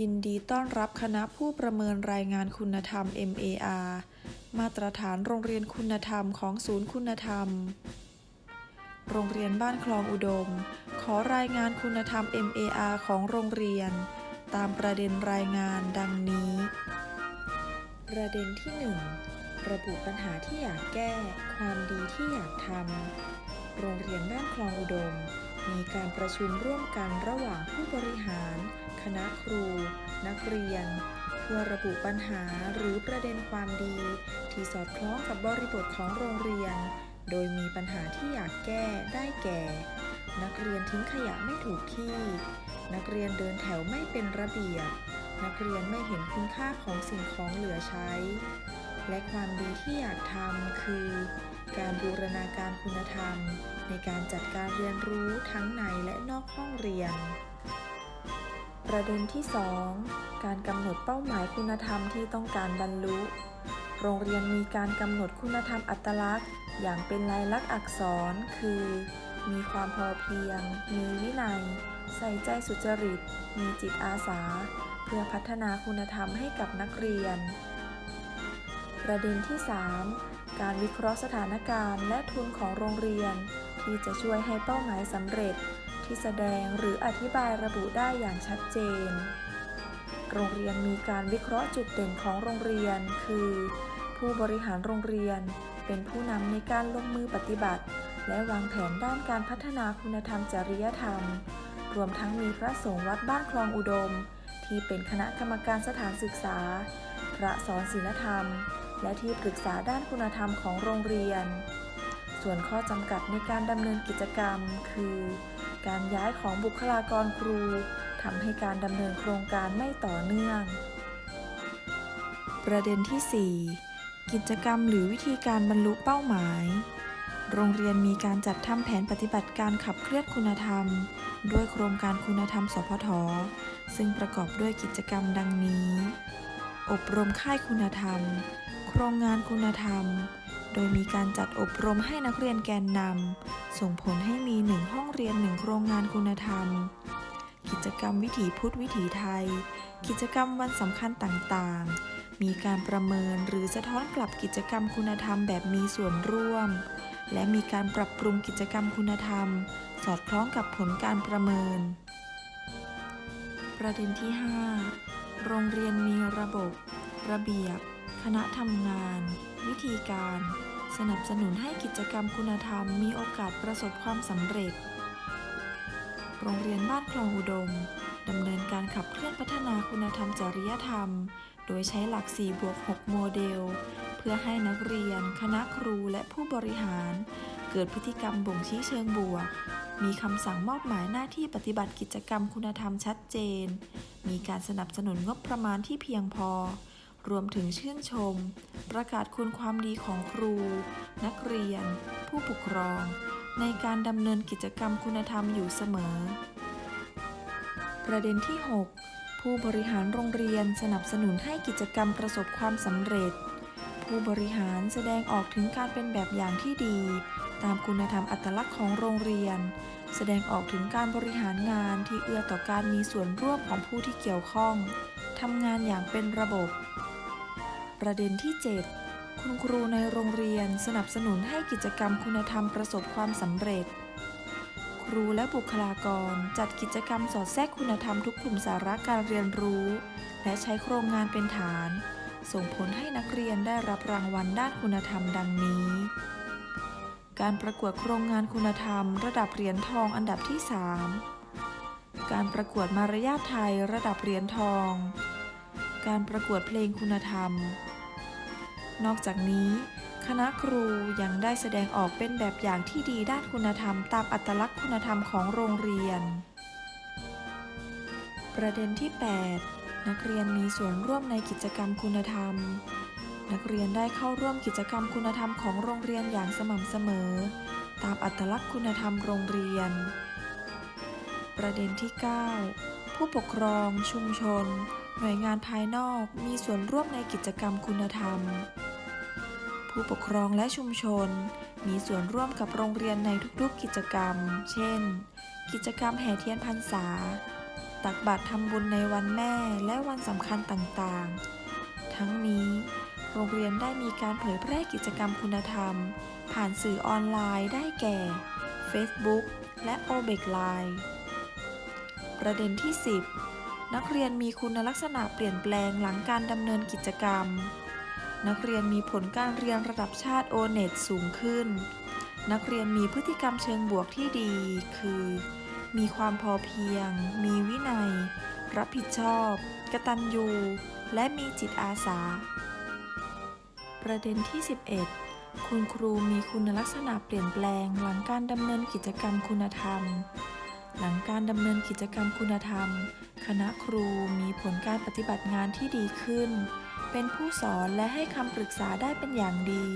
ยินดีต้อนรับคณะผู้ประเมินรายงานคุณธรรม MAR มาตรฐานโรงเรียนคุณธรรมของศูนย์คุณธรรม โรงเรียนบ้านคลองอุดม ขอรายงานคุณธรรม MAR ของโรงเรียน ตามประเด็นรายงานดังนี้ ประเด็นที่ 1 ระบุปัญหาที่อยากแก้ ความดีที่อยากทำ โรงเรียนบ้านคลองอุดม มีการประชุมร่วมกันระหว่างผู้บริหาร คณะครู นักเรียน เพื่อระบุปัญหาหรือประเด็นความดี ที่สอดคล้องกับบริบทของโรงเรียน โดยมีปัญหาที่อยากแก้ได้แก่ นักเรียนทิ้งขยะไม่ถูกที่ นักเรียนเดินแถวไม่เป็นระเบียบ นักเรียนไม่เห็นคุณค่าของสิ่งของเหลือใช้ และความดีที่อยากทำคือ การบูรณาการคุณธรรม ในการจัดการเรียนรู้ทั้งในและนอกห้องเรียน ประเด็นที่ 2 การกำหนดเป้าหมายคุณธรรมที่ต้องการบรรลุ โรงเรียนมีการกำหนดคุณธรรมอัตลักษณ์ อย่างเป็นลายลักษณ์อักษร คือ มีความพอเพียง มีวินัย ใส่ใจสุจริต มีจิตอาสา เพื่อพัฒนาคุณธรรมให้กับนักเรียน ประเด็นที่ 3การวิเคราะห์สถานการณ์และทุนของโรงเรียน ที่จะช่วยให้เป้าหมายสำเร็จที่แสดงหรืออธิบายระบุได้อย่างชัดเจน โรงเรียนมีการวิเคราะห์จุดเด่นของโรงเรียน คือ ผู้บริหารโรงเรียน เป็นผู้นำในการลงมือปฏิบัติ และวางแผนด้านการพัฒนาคุณธรรมจริยธรรม รวมทั้งมีพระสงฆ์วัดบ้านคลองอุดม ที่เป็นคณะกรรมการสถานศึกษา พระสอนศีลธรรม และที่ปรึกษาด้านคุณธรรมของโรงเรียน ส่วนข้อจำกัดในการดำเนินกิจกรรม คือ การย้ายของบุคลากรครูทำให้การดำเนินโครงการไม่ต่อเนื่อง ประเด็นที่ 4 กิจกรรมหรือวิธีการบรรลุเป้าหมาย โรงเรียนมีการจัดทำแผนปฏิบัติการขับเคลื่อนคุณธรรม ด้วยโครงการคุณธรรม สพท ซึ่งประกอบด้วยกิจกรรมดังนี้ อบรมค่ายคุณธรรม โครงงานคุณธรรม โดยมีการจัดอบรมให้นักเรียนแกนนำ ส่งผลให้มีหนึ่งห้องเรียนหนึ่งโครงงานคุณธรรม กิจกรรมวิถีพุทธวิถีไทย กิจกรรมวันสำคัญต่างๆ มีการประเมินหรือสะท้อนกลับกิจกรรมคุณธรรมแบบมีส่วนร่วม และมีการปรับปรุงกิจกรรมคุณธรรม สอดคล้องกับผลการประเมิน ประเด็นที่ 5 โรงเรียนมีระบบ ระเบียบ คณะทำงาน วิธีการ สนับสนุนให้กิจกรรมคุณธรรมมีโอกาสประสบความสำเร็จ โรงเรียนบ้านคลองอุดมดำเนินการขับเคลื่อนพัฒนาคุณธรรมจริยธรรม โดยใช้หลัก 4 บวก 6 โมเดล เพื่อให้นักเรียน คณะครูและผู้บริหาร เกิดพฤติกรรมบ่งชี้เชิงบวก มีคำสั่งมอบหมายหน้าที่ปฏิบัติกิจกรรมคุณธรรมชัดเจน มีการสนับสนุนงบประมาณที่เพียงพอ รวมถึงชื่นชม ประกาศคุณความดีของครู นักเรียน ผู้ปกครอง ในการดำเนินกิจกรรมคุณธรรมอยู่เสมอ ประเด็นที่ 6 ผู้บริหารโรงเรียนสนับสนุนให้กิจกรรมประสบความสำเร็จ ผู้บริหารแสดงออกถึงการเป็นแบบอย่างที่ดี ตามคุณธรรมอัตลักษณ์ของโรงเรียน แสดงออกถึงการบริหารงานที่เอื้อต่อการมีส่วนร่วมของผู้ที่เกี่ยวข้องทำงานอย่างเป็นระบบ ประเด็นที่ 7 คุณครูในโรงเรียนสนับสนุนให้กิจกรรมคุณธรรมประสบความสำเร็จ ครูและบุคลากรจัดกิจกรรมสอดแทรกคุณธรรมทุกกลุ่มสาระการเรียนรู้ และใช้โครงงานเป็นฐาน ส่งผลให้นักเรียนได้รับรางวัลด้านคุณธรรมดังนี้ การประกวดโครงงานคุณธรรม ระดับเหรียญทองอันดับที่ 3 การประกวดมารยาทไทยระดับเหรียญทองการประกวดเพลงคุณธรรม นอกจากนี้ คณะครูยังได้แสดงออกเป็นแบบอย่างที่ดีด้านคุณธรรม ตามอัตลักษณ์คุณธรรมของโรงเรียน ประเด็นที่ 8 นักเรียนมีส่วนร่วมในกิจกรรมคุณธรรม นักเรียนได้เข้าร่วมกิจกรรมคุณธรรมของโรงเรียนอย่างสม่ำเสมอ ตามอัตลักษณ์คุณธรรมโรงเรียน ประเด็นที่ 9 ผู้ปกครอง ชุมชนหน่วยงานภายนอกมีส่วนร่วมในกิจกรรมคุณธรรม ผู้ปกครองและชุมชน มีส่วนร่วมกับโรงเรียนในทุกๆกิจกรรม เช่น กิจกรรมแห่เทียนพรรษา ตักบาตรทำบุญในวันแม่และวันสำคัญต่างๆ ทั้งนี้ โรงเรียนได้มีการเผยแพร่กิจกรรมคุณธรรม ผ่านสื่อออนไลน์ได้แก่ Facebook และ o b e c Line ประเด็นที่ 10 นักเรียนมีคุณลักษณะเปลี่ยนแปลงหลังการดำเนินกิจกรรม นักเรียนมีผลการเรียนระดับชาติ o n e t สูงขึ้น นักเรียนมีพฤติกรรมเชิงบวกที่ดี คือ มีความพอเพียง มีวินัย รับผิดชอบ กตัญญู และมีจิตอาสา ประเด็นที่ 11 คุณครูมีคุณลักษณะเปลี่ยนแปลงหลังการดำเนินกิจกรรมคุณธรรม หลังการดำเนินกิจกรรมคุณธรรม คณะครูมีผลการปฏิบัติงานที่ดีขึ้น เป็นผู้สอนและให้คำปรึกษาได้เป็นอย่างดี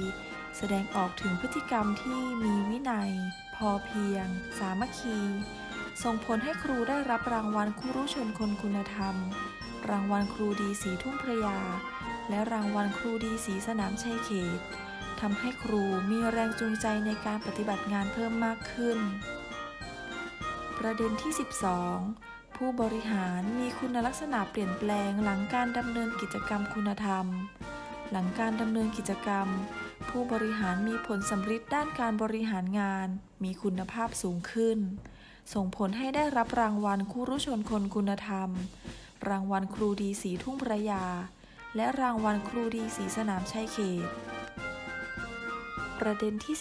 แสดงออกถึงพฤติกรรมที่มีวินัย พอเพียง สามัคคี ส่งผลให้ครูได้รับรางวัลครูชนคนคุณธรรม รางวัลครูดีสีทุ่งพระยา และรางวัลครูดีสีสนามชัยเขตทำให้ครูมีแรงจูงใจในการปฏิบัติงานเพิ่มมากขึ้น ประเด็นที่ 12 ผู้บริหารมีคุณลักษณะเปลี่ยนแปลงหลังการดำเนินกิจกรรมคุณธรรม หลังการดำเนินกิจกรรม ผู้บริหารมีผลสำฤทธิ์ด้านการบริหารงาน มีคุณภาพสูงขึ้น ส่งผลให้ได้รับรางวัลครูรุชนคนคุณธรรม รางวัลครูดีสีทุ่งพระยา และรางวัลครูดีสีสนามชัยเขต ประเด็นที่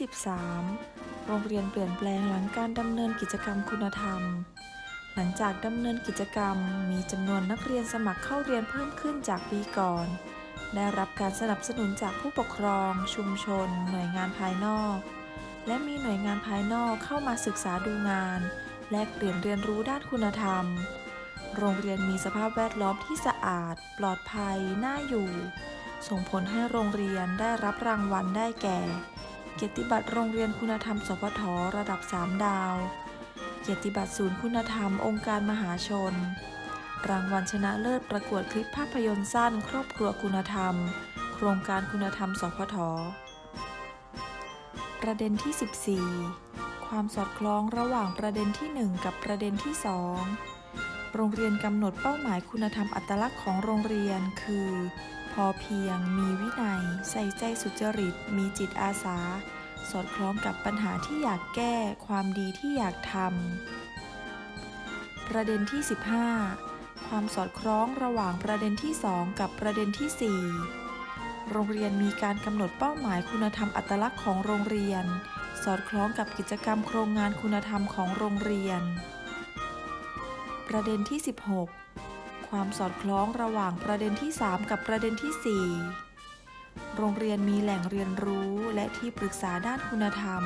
13 โรงเรียนเปลี่ยนแปลงหลังการดำเนินกิจกรรมคุณธรรม หลังจากดำเนินกิจกรรม มีจำนวนนักเรียนสมัครเข้าเรียนเพิ่มขึ้นจากปีก่อน ได้รับการสนับสนุนจากผู้ปกครอง ชุมชน หน่วยงานภายนอก และมีหน่วยงานภายนอกเข้ามาศึกษาดูงาน แลกเปลี่ยนเรียนรู้ด้านคุณธรรม โรงเรียนมีสภาพแวดล้อมที่สะอาด ปลอดภัย น่าอยู่ ส่งผลให้โรงเรียนได้รับรางวัลได้แก่ เกียรติบัตรโรงเรียนคุณธรรมสพทระดับ 3 ดาว กียรติบัตรศูนย์คุณธรรมองค์การมหาชน รางวัลชนะเลิศประกวดคลิปภาพยนตร์สั้น ครอบครัวคุณธรรม โครงการคุณธรรม สพท ประเด็นที่ 14 ความสอดคล้องระหว่างประเด็นที่ 1 กับประเด็นที่ 2 โรงเรียนกำหนดเป้าหมายคุณธรรมอัตลักษณ์ของโรงเรียน คือ พอเพียง มีวินัย ใส่ใจสุจริต มีจิตอาสา สอดคล้องกับปัญหาที่อยากแก้ความดีที่อยากทำประเด็นที่ 15 ความสอดคล้องระหว่างประเด็นที่ 2 กับประเด็นที่ 4 โรงเรียนมีการกำหนดเป้าหมายคุณธรรมอัตลักษณ์ของโรงเรียน สอดคล้องกับกิจกรรมโครงงานคุณธรรมของโรงเรียน ประเด็นที่ 16 ความสอดคล้องระหว่างประเด็นที่ 3 กับประเด็นที่ 4 โรงเรียนมีแหล่งเรียนรู้และที่ปรึกษาด้านคุณธรรม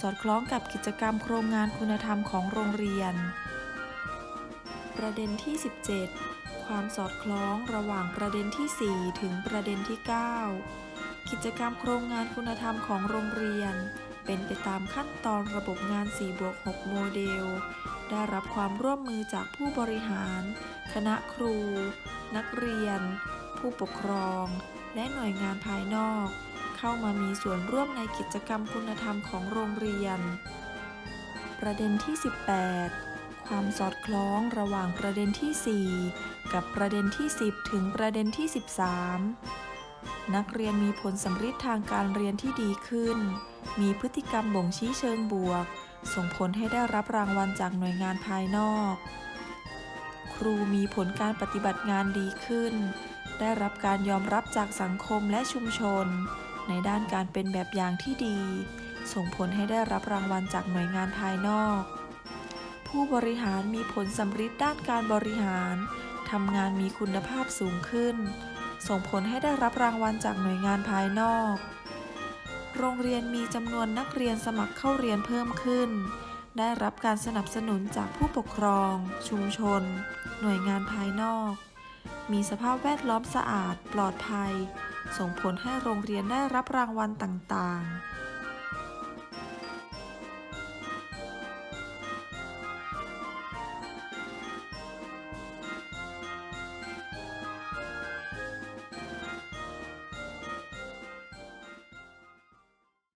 สอดคล้องกับกิจกรรมโครงงานคุณธรรมของโรงเรียน ประเด็นที่ 17 ความสอดคล้องระหว่างประเด็นที่ 4 ถึงประเด็นที่ 9 กิจกรรมโครงงานคุณธรรมของโรงเรียน เป็นไปตามขั้นตอนระบบงาน4บวก6โมเดล ได้รับความร่วมมือจากผู้บริหาร คณะครู นักเรียน ผู้ปกครอง และหน่วยงานภายนอก เข้ามามีส่วนร่วมในกิจกรรมคุณธรรมของโรงเรียน ประเด็นที่ 18 ความสอดคล้องระหว่างประเด็นที่ 4 กับประเด็นที่ 10 ถึงประเด็นที่ 13 นักเรียนมีผลสำฤทธิ์ทางการเรียนที่ดีขึ้น มีพฤติกรรมบ่งชี้เชิงบวก ส่งผลให้ได้รับรางวัลจากหน่วยงานภายนอก ครูมีผลการปฏิบัติงานดีขึ้น ได้รับการยอมรับจากสังคมและชุมชน ในด้านการเป็นแบบอย่างที่ดี ส่งผลให้ได้รับรางวัลจากหน่วยงานภายนอก ผู้บริหารมีผลสำฤทธิ์ด้านการบริหารทำงานมีคุณภาพสูงขึ้น ส่งผลให้ได้รับรางวัลจากหน่วยงานภายนอก โรงเรียนมีจำนวนนักเรียนสมัครเข้าเรียนเพิ่มขึ้น ได้รับการสนับสนุนจากผู้ปกครอง ชุมชน หน่วยงานภายนอก มีสภาพแวดล้อมสะอาดปลอดภัย ส่งผลให้โรงเรียนได้รับรางวัลต่างๆ